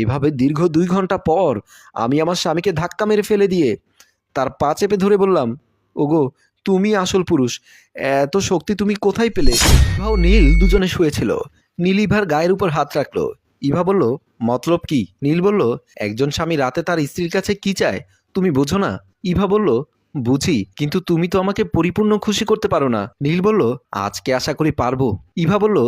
এভাবে দীর্ঘ দুই ঘণ্টা পর আমি আমার স্বামীকে ধাক্কা মেরে ফেলে দিয়ে তার পা চেপে ধরে বললাম, ওগো, তুমি আসল পুরুষ। এত শক্তি তুমি কোথায় পেলে? ইভা ও নীল দুজনে শুয়েছিল। নীল ইভার গায়ের উপর হাত রাখল। ইভা বলল, মতলব কি? নীল বলল, একজন স্বামী রাতে তার স্ত্রীর কাছে কি চায়, তুমি বোঝো না? ইভা বলল, বুঝি, কিন্তু তুমি তো আমাকে পরিপূর্ণ খুশি করতে পারো না। নীল বলল, আজকে আশা করি পারব। ইভা বলল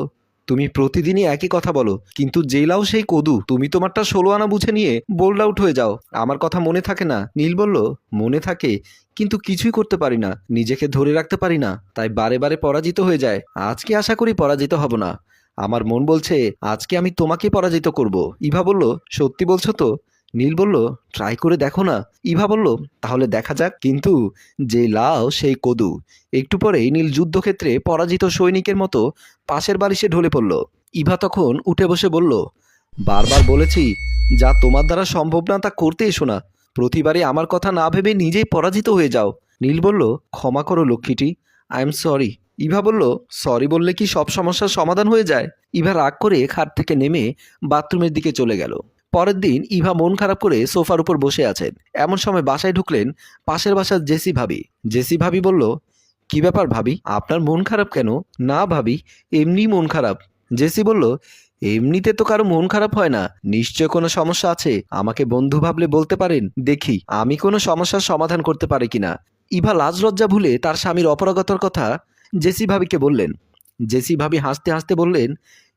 তুমি প্রতিদিনই একই কথা বলো, কিন্তু জেলাও সেই কদু। তুমি তোমারটা ষোলো আনা বুঝে নিয়ে বোল্ড আউট হয়ে যাও। আমার কথা মনে থাকে না, নীল বলল। মনে থাকে, কিন্তু কিছুই করতে পারি না, নিজেকে ধরে রাখতে পারি না, তাই বারে বারে পরাজিত হয়ে যায়। আজকে আশা করি পরাজিত হব না? আমার মন বলছে, আজকে আমি তোমাকে পরাজিত করব। ইভা বলল, সত্যি বলছো তো? নীল বলল ট্রাই করে দেখো না। ইভা বলল, তাহলে দেখা যাক। কিন্তু যে লাও সেই কদু। একটু পরেই নীল যুদ্ধক্ষেত্রে পরাজিত সৈনিকের মতো পাশের বালিশে ঢলে পড়ল। ইভা তখন উঠে বসে বলল, বারবার বলেছি, যা তোমার দ্বারা সম্ভব না তা করতে এসো না। প্রতিবারে আমার কথা না ভেবে নিজেই পরাজিত হয়ে যাও। নীল বলল, ক্ষমা করো লক্ষ্মীটি আই এম সরি ইভা বলল সরি বললে কি সব সমস্যার সমাধান হয়ে যায়? ইভা রাগ করে খাট থেকে নেমে বাথরুমের দিকে চলে গেল। পরের দিন ইভা মন খারাপ করে সোফার উপর বসে আছেন। এমন সময় বাসায় ঢুকলেন পাশের বাসার জেসি ভাবি। জেসি ভাবি বলল, কি ব্যাপার ভাবি? আপনার মন খারাপ কেন? না ভাবি, এমনি মন খারাপ। জেসি বলল, এমনিতে তো কারও মন খারাপ হয় না। নিশ্চয় কোনো সমস্যা আছে? আমাকে বন্ধু ভাবলে বলতে পারেন, দেখি, আমি কোনো সমস্যার সমাধান করতে পারি কিনা? ইভা লাজ লজ্জা ভুলে তার স্বামীর অপরাগতার কথা জেসি ভাবিকে বললেন। জেসি ভাবি হাসতে হাসতে বললেন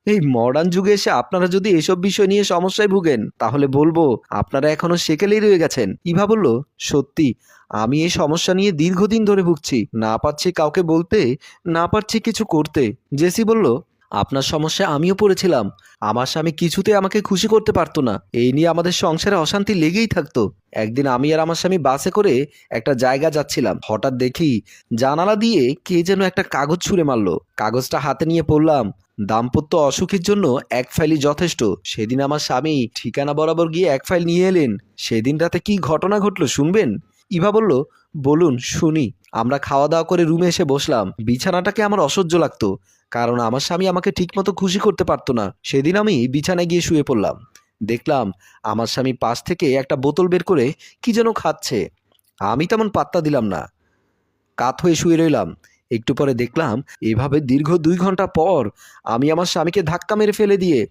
এই মডার্ন যুগে এসে আপনারা যদি এসব বিষয় নিয়ে সমস্যায় ভুগেন, তাহলে বলব আপনারা এখনও সেকেলেই রয়ে গেছেন। ইভা বলল, সত্যি, আমি এই সমস্যা নিয়ে দীর্ঘদিন ধরে ভুগছি। না পারছি কাউকে বলতে, না পারছি কিছু করতে। জেসি বলল আপনার সমস্যা আমিও পড়েছিলাম। আমার স্বামী কিছুতে আমাকে খুশি করতে পারতো না। এই নিয়ে আমাদের সংসারে অশান্তি লেগেই থাকতো। একদিন আমি আর আমার স্বামী বাসে করে একটা জায়গা যাচ্ছিলাম। হঠাৎ দেখি জানালা দিয়ে কে যেন একটা কাগজ ছুঁড়ে মারলো। কাগজটা হাতে নিয়ে পড়লাম, দাম্পত্য অসুখের জন্য এক ফাইলই যথেষ্ট। সেদিন আমার স্বামী ঠিকানা বরাবর গিয়ে এক ফাইল নিয়ে এলেন। সেদিন রাতে কি ঘটনা ঘটলো শুনবেন? ইভা বলল, বলুন, শুনি। আমরা খাওয়া দাওয়া করে রুমে এসে বসলাম। বিছানাটাকে আমার অসহ্য লাগতো। কারণ আমার স্বামী আমাকে ঠিকমতো খুশি করতে পারতো না। সেদিন আমি বিছানায় গিয়ে শুয়ে পড়লাম। দেখলাম আমার স্বামী পাশ থেকে একটা বোতল বের করে কি যেন খাচ্ছে। আমি তেমন পাত্তা দিলাম না। কাত হয়ে শুয়ে রইলাম। একটু পরে দেখলাম এভাবে দীর্ঘ দুই ঘণ্টা পর আমি আমার স্বামীকে ধাক্কা মেরে ফেলে দিয়ে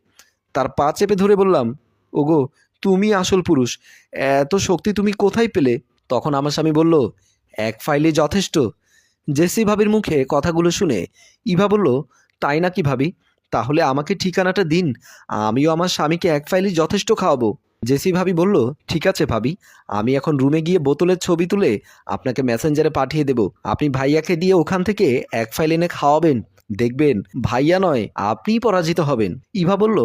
তার পা চেপে ধরে বললাম, ওগো, তুমি আসল পুরুষ। এত শক্তি তুমি কোথায় পেলে? তখন আমার স্বামী বলল, এক ফাইলে যথেষ্ট। জেসি ভাবির মুখে কথাগুলো শুনে ইভা বলল, তাই নাকি ভাবি? তাহলে আমাকে ঠিকানাটা দিন। আমিও আমার স্বামীকে এক ফাইলই যথেষ্ট খাওয়াবো। জেসি ভাবি বলল, ঠিক আছে ভাবি। আমি এখন রুমে গিয়ে বোতলের ছবি তুলে আপনাকে মেসেঞ্জারে পাঠিয়ে দেব। আপনি ভাইয়াকে দিয়ে ওখান থেকে এক ফাইল এনে খাওয়াবেন। দেখবেন, ভাইয়া নয়, আপনিই পরাজিত হবেন। ইভা বলল,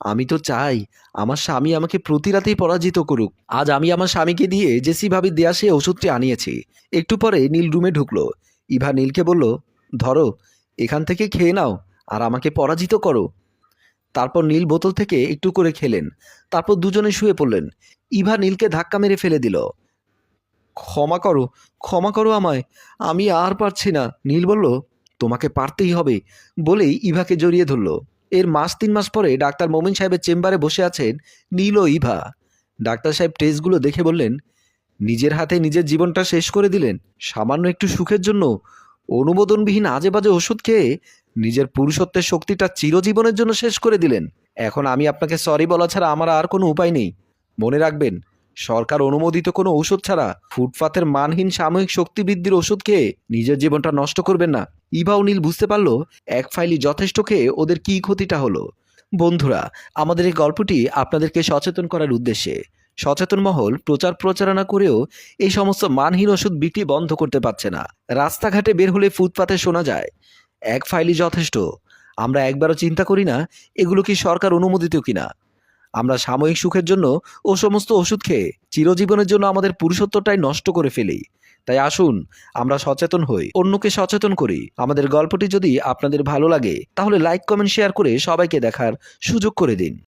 আমি তো চাই আমার স্বামী আমাকে প্রতি রাতেই পরাজিত করুক। আজ আমি আমার স্বামীকে দিয়ে জেসি ভাবি দেয়া সে ওষুধটি আনিয়েছি। একটু পরে নীল রুমে ঢুকলো। ইভা নীলকে বলল, ধরো, এখান থেকে খেয়ে নাও আর আমাকে পরাজিত করো। তারপর নীল বোতল থেকে একটু করে খেলেন। তারপর দুজনে শুয়ে পড়লেন। ইভা নীলকে ধাক্কা মেরে ফেলে দিল। ক্ষমা করো ক্ষমা করো আমায়, আমি আর পারছি না। নীল বলল, তোমাকে পারতেই হবে। বলেই ইভাকে জড়িয়ে ধরল। এর মাস তিন মাস পরে ডাক্তার মোমিন সাহেবের চেম্বারে বসে আছেন নীল ও ইভা। ডাক্তার সাহেব টেস্টগুলো দেখে বললেন নিজের হাতে নিজের জীবনটা শেষ করে দিলেন। সামান্য একটু সুখের জন্য অনুমোদনবিহীন আজে বাজে ওষুধ খেয়ে নিজের পুরুষত্বের শক্তিটা চিরজীবনের জন্য শেষ করে দিলেন। এখন আমি আপনাকে সরি বলা ছাড়া আমার আর কোনো উপায় নেই। মনে রাখবেন, সরকার অনুমোদিত কোনো ওষুধ ছাড়া ফুটপাতের মানহীন সাময়িক শক্তি বৃদ্ধির ওষুধ খেয়ে নিজের জীবনটা নষ্ট করবেন না। ইভা নীল বুঝতে পারল, এক ফাইলি যথেষ্ট খেয়ে ওদের কী ক্ষতিটা হলো। বন্ধুরা, আমাদের এই গল্পটি আপনাদেরকে সচেতন করার উদ্দেশ্যে সচেতন মহল প্রচার প্রচারণা করেও এই সমস্ত মানহীন ওষুধ বিক্রি বন্ধ করতে পারছে না। রাস্তাঘাটে বের হলে ফুটপাতে শোনা যায়, এক ফাইলই যথেষ্ট। আমরা একবারও চিন্তা করি না, এগুলো কি সরকার অনুমোদিত কিনা আমরা সাময়িক সুখের জন্য ও সমস্ত ওষুধ খেয়ে চিরজীবনের জন্য আমাদের পুরুষত্বটাই নষ্ট করে ফেলি। তাই আসুন, আমরা সচেতন হই। অন্যকে সচেতন করি। আমাদের গল্পটি যদি আপনাদের ভালো লাগে, তাহলে লাইক, কমেন্ট, শেয়ার করে সবাইকে দেখার সুযোগ করে দিন।